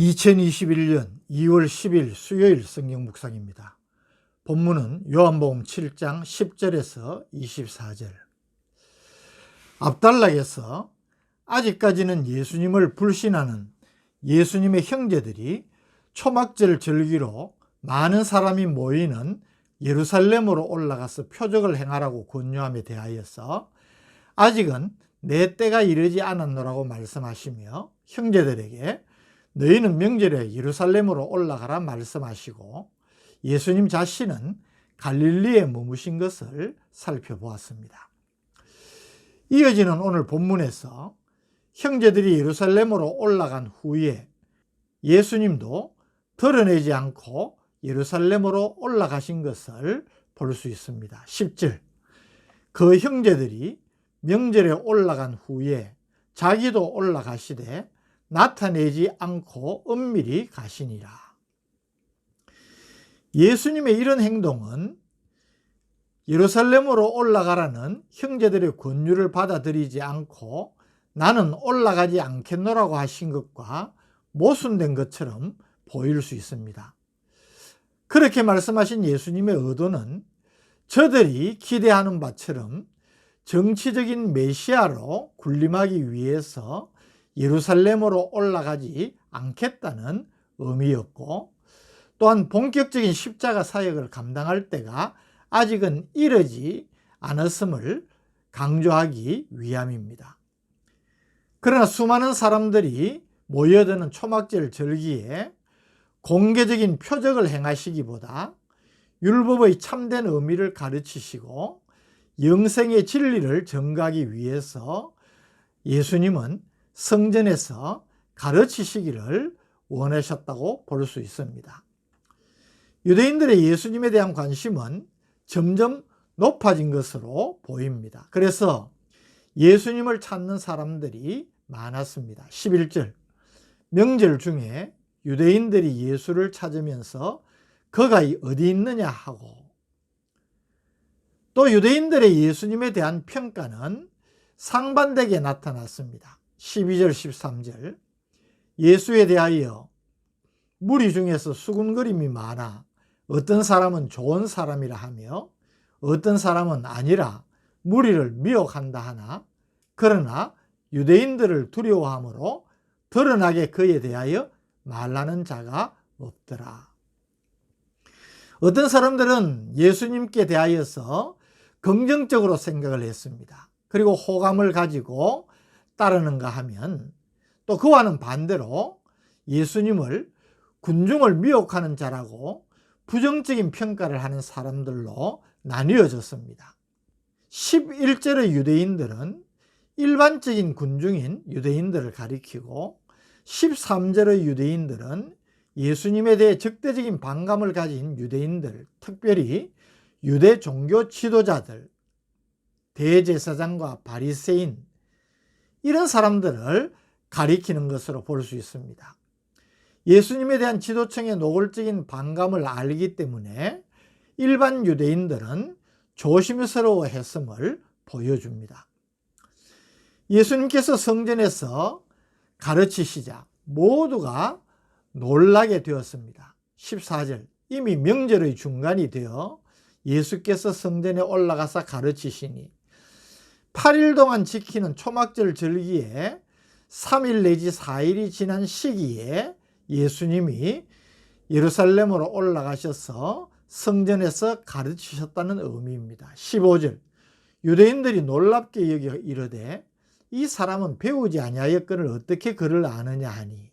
2021년 2월 10일 수요일 성경 묵상입니다. 본문은 요한복음 7장 10절에서 24절. 앞달락에서 아직까지는 예수님을 불신하는 예수님의 형제들이 초막절 절기로 많은 사람이 모이는 예루살렘으로 올라가서 표적을 행하라고 권유함에 대하여서 아직은 내 때가 이르지 않았노라고 말씀하시며 형제들에게 너희는 명절에 예루살렘으로 올라가라 말씀하시고 예수님 자신은 갈릴리에 머무신 것을 살펴보았습니다. 이어지는 오늘 본문에서 형제들이 예루살렘으로 올라간 후에 예수님도 드러내지 않고 예루살렘으로 올라가신 것을 볼 수 있습니다. 10절. 그 형제들이 명절에 올라간 후에 자기도 올라가시되 나타내지 않고 은밀히 가시니라. 예수님의 이런 행동은 예루살렘으로 올라가라는 형제들의 권유를 받아들이지 않고 나는 올라가지 않겠노라고 하신 것과 모순된 것처럼 보일 수 있습니다. 그렇게 말씀하신 예수님의 의도는 저들이 기대하는 바처럼 정치적인 메시아로 군림하기 위해서 예루살렘으로 올라가지 않겠다는 의미였고 또한 본격적인 십자가 사역을 감당할 때가 아직은 이르지 않았음을 강조하기 위함입니다. 그러나 수많은 사람들이 모여드는 초막절 절기에 공개적인 표적을 행하시기보다 율법의 참된 의미를 가르치시고 영생의 진리를 전가하기 위해서 예수님은 성전에서 가르치시기를 원하셨다고 볼 수 있습니다. 유대인들의 예수님에 대한 관심은 점점 높아진 것으로 보입니다. 그래서 예수님을 찾는 사람들이 많았습니다. 11절. 명절 중에 유대인들이 예수를 찾으면서 그가 어디 있느냐 하고 또 유대인들의 예수님에 대한 평가는 상반되게 나타났습니다. 12절, 13절. 예수에 대하여 무리 중에서 수군거림이 많아 어떤 사람은 좋은 사람이라 하며 어떤 사람은 아니라 무리를 미혹한다 하나 그러나 유대인들을 두려워함으로 드러나게 그에 대하여 말하는 자가 없더라. 어떤 사람들은 예수님께 대하여서 긍정적으로 생각을 했습니다. 그리고 호감을 가지고 따르는가 하면 또 그와는 반대로 예수님을 군중을 미혹하는 자라고 부정적인 평가를 하는 사람들로 나뉘어졌습니다. 11절의 유대인들은 일반적인 군중인 유대인들을 가리키고 13절의 유대인들은 예수님에 대해 적대적인 반감을 가진 유대인들, 특별히 유대 종교 지도자들, 대제사장과 바리새인 이런 사람들을 가리키는 것으로 볼 수 있습니다. 예수님에 대한 지도층의 노골적인 반감을 알기 때문에 일반 유대인들은 조심스러워 했음을 보여줍니다. 예수님께서 성전에서 가르치시자 모두가 놀라게 되었습니다. 14절. 이미 명절의 중간이 되어 예수께서 성전에 올라가서 가르치시니 8일 동안 지키는 초막절 절기에 3일 내지 4일이 지난 시기에 예수님이 예루살렘으로 올라가셔서 성전에서 가르치셨다는 의미입니다. 15절. 유대인들이 놀랍게 여겨 이르되 이 사람은 배우지 아니하였거늘 어떻게 그를 아느냐 하니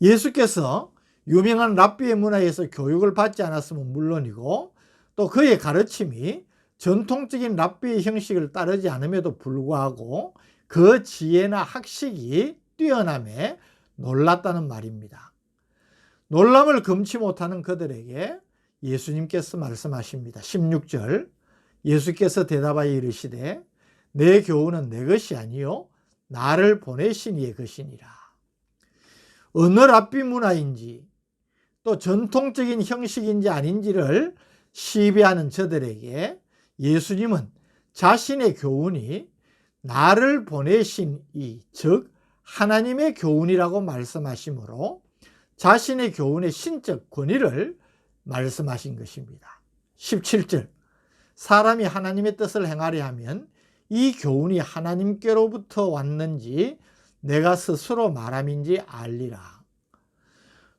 예수께서 유명한 랍비의 문화에서 교육을 받지 않았으면 물론이고 또 그의 가르침이 전통적인 랍비의 형식을 따르지 않음에도 불구하고 그 지혜나 학식이 뛰어남에 놀랐다는 말입니다. 놀람을 금치 못하는 그들에게 예수님께서 말씀하십니다. 16절 예수께서 대답하여 이르시되 내 교훈은 내 것이 아니요 나를 보내신 이의 것이니라. 어느 랍비 문화인지 또 전통적인 형식인지 아닌지를 시비하는 저들에게 예수님은 자신의 교훈이 나를 보내신 이, 즉, 하나님의 교훈이라고 말씀하시므로 자신의 교훈의 신적 권위를 말씀하신 것입니다. 17절 사람이 하나님의 뜻을 행하려 하면 이 교훈이 하나님께로부터 왔는지 내가 스스로 말함인지 알리라.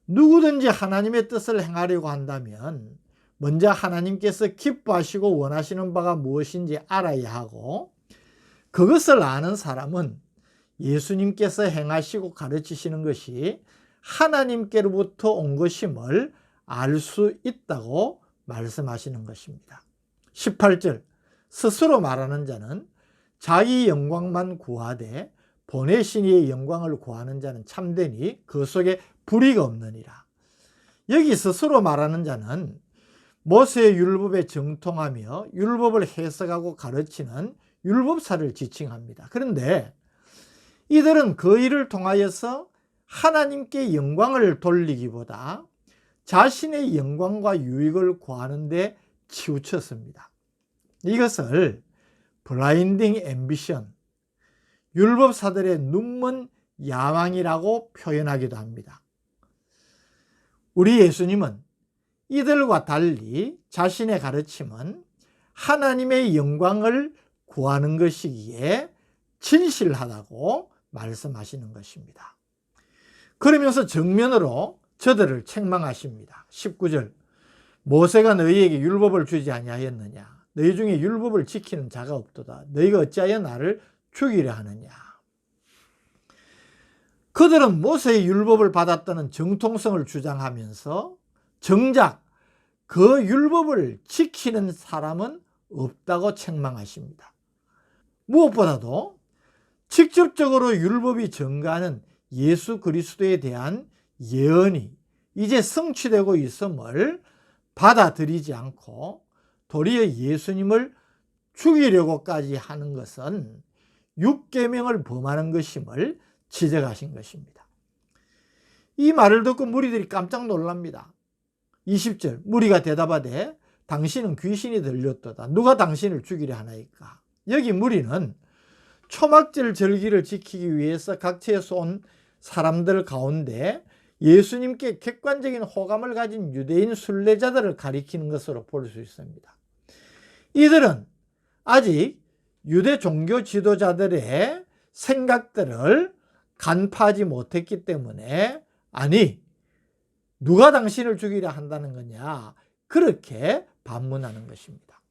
누구든지 하나님의 뜻을 행하려고 한다면 먼저 하나님께서 기뻐하시고 원하시는 바가 무엇인지 알아야 하고 그것을 아는 사람은 예수님께서 행하시고 가르치시는 것이 하나님께로부터 온 것임을 알 수 있다고 말씀하시는 것입니다. 18절 스스로 말하는 자는 자기 영광만 구하되 보내신 이의 영광을 구하는 자는 참되니 그 속에 불의가 없느니라. 여기 스스로 말하는 자는 모세의 율법에 정통하며 율법을 해석하고 가르치는 율법사를 지칭합니다. 그런데 이들은 그 일을 통하여서 하나님께 영광을 돌리기보다 자신의 영광과 유익을 구하는데 치우쳤습니다. 이것을 블라인딩 앰비션, 율법사들의 눈먼 야망이라고 표현하기도 합니다. 우리 예수님은 이들과 달리 자신의 가르침은 하나님의 영광을 구하는 것이기에 진실하다고 말씀하시는 것입니다. 그러면서 정면으로 저들을 책망하십니다. 19절 모세가 너희에게 율법을 주지 아니하였느냐 너희 중에 율법을 지키는 자가 없도다 너희가 어찌하여 나를 죽이려 하느냐 그들은 모세의 율법을 받았다는 정통성을 주장하면서 정작 그 율법을 지키는 사람은 없다고 책망하십니다. 무엇보다도 직접적으로 율법이 증가하는 예수 그리스도에 대한 예언이 이제 성취되고 있음을 받아들이지 않고 도리어 예수님을 죽이려고까지 하는 것은 육계명을 범하는 것임을 지적하신 것입니다. 이 말을 듣고 무리들이 깜짝 놀랍니다. 20절 무리가 대답하되 당신은 귀신이 들렸도다. 누가 당신을 죽이려 하나이까? 여기 무리는 초막절 절기를 지키기 위해서 각처에서 온 사람들 가운데 예수님께 객관적인 호감을 가진 유대인 순례자들을 가리키는 것으로 볼 수 있습니다. 이들은 아직 유대 종교 지도자들의 생각들을 간파하지 못했기 때문에 아니 누가 당신을 죽이려 한다는 거냐 그렇게 반문하는 것입니다.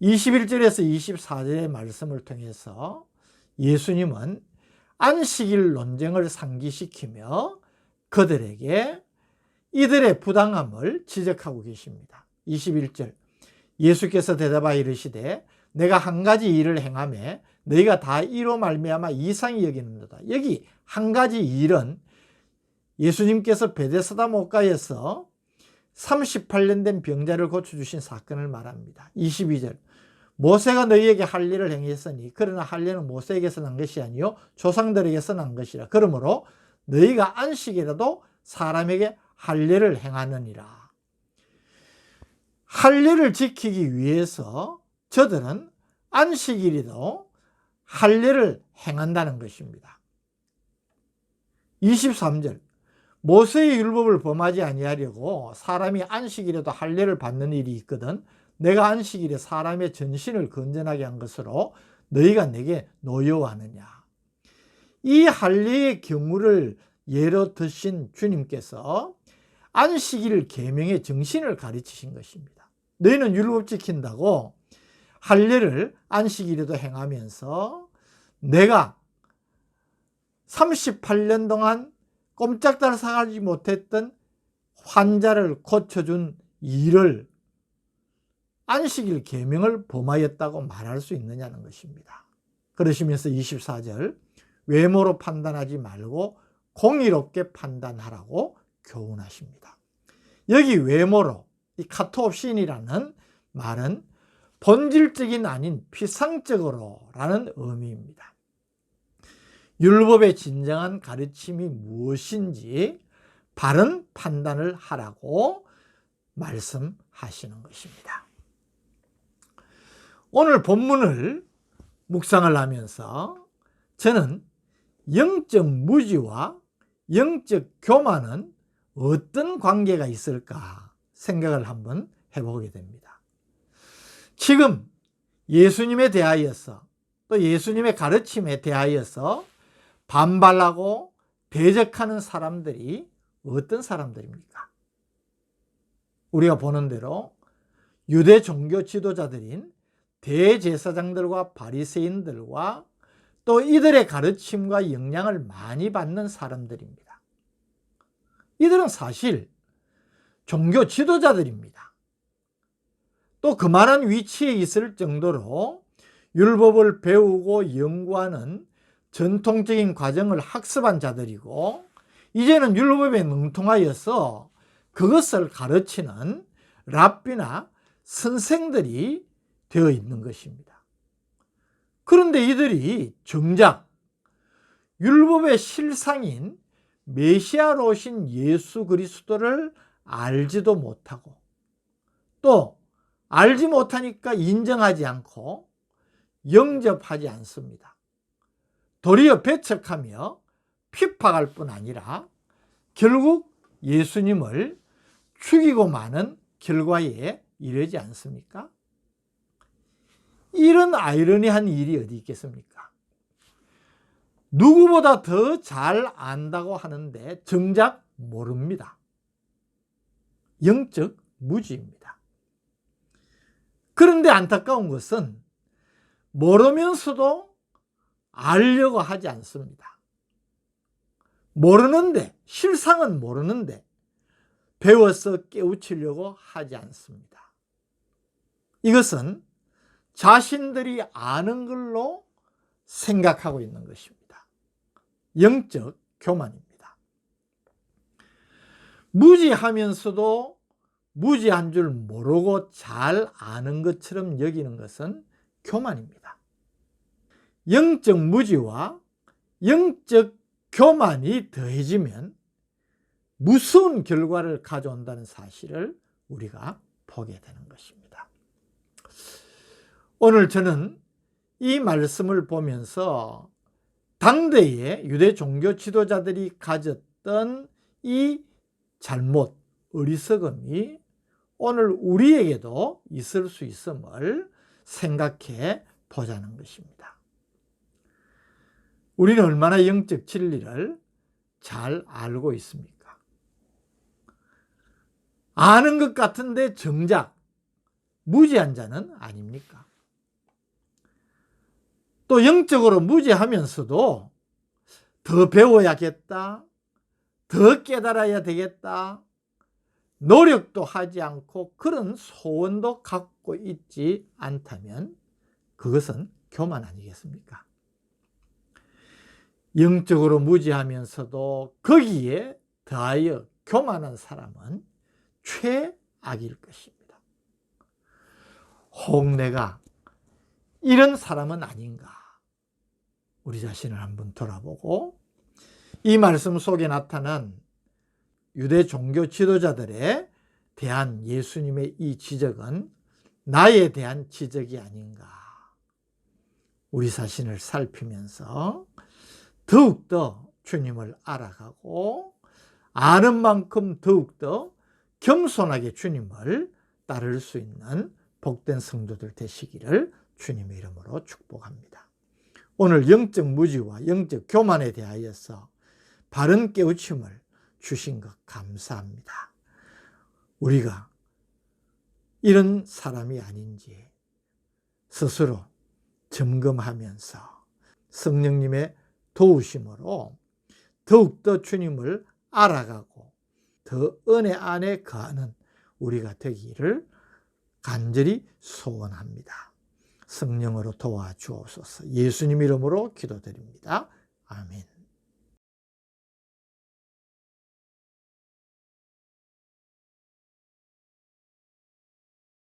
21절에서 24절의 말씀을 통해서 예수님은 안식일 논쟁을 상기시키며 그들에게 이들의 부당함을 지적하고 계십니다. 21절 예수께서 대답하여 이르시되 내가 한 가지 일을 행함에 너희가 다 이로 말미암아 이상히 여기는도다. 여기 한 가지 일은 예수님께서 베데스다 목가에서 38년 된 병자를 고쳐주신 사건을 말합니다. 22절 모세가 너희에게 할 일을 행했으니 그러나 할 일은 모세에게서 난 것이 아니요 조상들에게서 난 것이라. 그러므로 너희가 안식이라도 사람에게 할 일을 행하느니라. 할 일을 지키기 위해서 저들은 안식일에도 할 일을 행한다는 것입니다. 23절 모세의 율법을 범하지 아니하려고 사람이 안식일에도 할례를 받는 일이 있거든 내가 안식일에 사람의 전신을 건전하게 한 것으로 너희가 내게 노여워하느냐. 이 할례의 경우를 예로 드신 주님께서 안식일 계명의 정신을 가르치신 것입니다. 너희는 율법 지킨다고 할례를 안식일에도 행하면서 내가 38년 동안 꼼짝달 사가지 못했던 환자를 고쳐준 일을 안식일 계명을 범하였다고 말할 수 있느냐는 것입니다. 그러시면서 24절 외모로 판단하지 말고 공의롭게 판단하라고 교훈하십니다. 여기 외모로 이 카토옵신이라는 말은 본질적인 아닌 피상적으로라는 의미입니다. 율법의 진정한 가르침이 무엇인지 바른 판단을 하라고 말씀하시는 것입니다. 오늘 본문을 묵상을 하면서 저는 영적 무지와 영적 교만은 어떤 관계가 있을까 생각을 한번 해보게 됩니다. 지금 예수님에 대하여서 또 예수님의 가르침에 대하여서 반발하고 대적하는 사람들이 어떤 사람들입니까? 우리가 보는 대로 유대 종교 지도자들인 대제사장들과 바리새인들과 또 이들의 가르침과 영향을 많이 받는 사람들입니다. 이들은 사실 종교 지도자들입니다. 또 그만한 위치에 있을 정도로 율법을 배우고 연구하는 전통적인 과정을 학습한 자들이고 이제는 율법에 능통하여서 그것을 가르치는 랍비나 선생들이 되어 있는 것입니다. 그런데 이들이 정작 율법의 실상인 메시아로 오신 예수 그리스도를 알지도 못하고 또 알지 못하니까 인정하지 않고 영접하지 않습니다. 도리어 배척하며 핍박할 뿐 아니라 결국 예수님을 죽이고 마는 결과에 이르지 않습니까? 이런 아이러니한 일이 어디 있겠습니까? 누구보다 더 잘 안다고 하는데 정작 모릅니다. 영적 무지입니다. 그런데 안타까운 것은 모르면서도 알려고 하지 않습니다. 모르는데, 실상은 모르는데, 배워서 깨우치려고 하지 않습니다. 이것은 자신들이 아는 걸로 생각하고 있는 것입니다. 영적 교만입니다. 무지하면서도 무지한 줄 모르고 잘 아는 것처럼 여기는 것은 교만입니다. 영적 무지와 영적 교만이 더해지면 무서운 결과를 가져온다는 사실을 우리가 보게 되는 것입니다. 오늘 저는 이 말씀을 보면서 당대의 유대 종교 지도자들이 가졌던 이 잘못, 어리석음이 오늘 우리에게도 있을 수 있음을 생각해 보자는 것입니다. 우리는 얼마나 영적 진리를 잘 알고 있습니까? 아는 것 같은데 정작 무지한 자는 아닙니까? 또 영적으로 무지하면서도 더 배워야겠다, 더 깨달아야 되겠다, 노력도 하지 않고 그런 소원도 갖고 있지 않다면 그것은 교만 아니겠습니까? 영적으로 무지하면서도 거기에 더하여 교만한 사람은 최악일 것입니다. 혹 내가 이런 사람은 아닌가? 우리 자신을 한번 돌아보고 이 말씀 속에 나타난 유대 종교 지도자들에 대한 예수님의 이 지적은 나에 대한 지적이 아닌가. 우리 자신을 살피면서 더욱더 주님을 알아가고 아는 만큼 더욱더 겸손하게 주님을 따를 수 있는 복된 성도들 되시기를 주님의 이름으로 축복합니다. 오늘 영적 무지와 영적 교만에 대하여서 바른 깨우침을 주신 것 감사합니다. 우리가 이런 사람이 아닌지 스스로 점검하면서 성령님의 도우심으로 더욱더 주님을 알아가고 더 은혜 안에 거하는 우리가 되기를 간절히 소원합니다. 성령으로 도와주옵소서. 예수님 이름으로 기도드립니다. 아멘.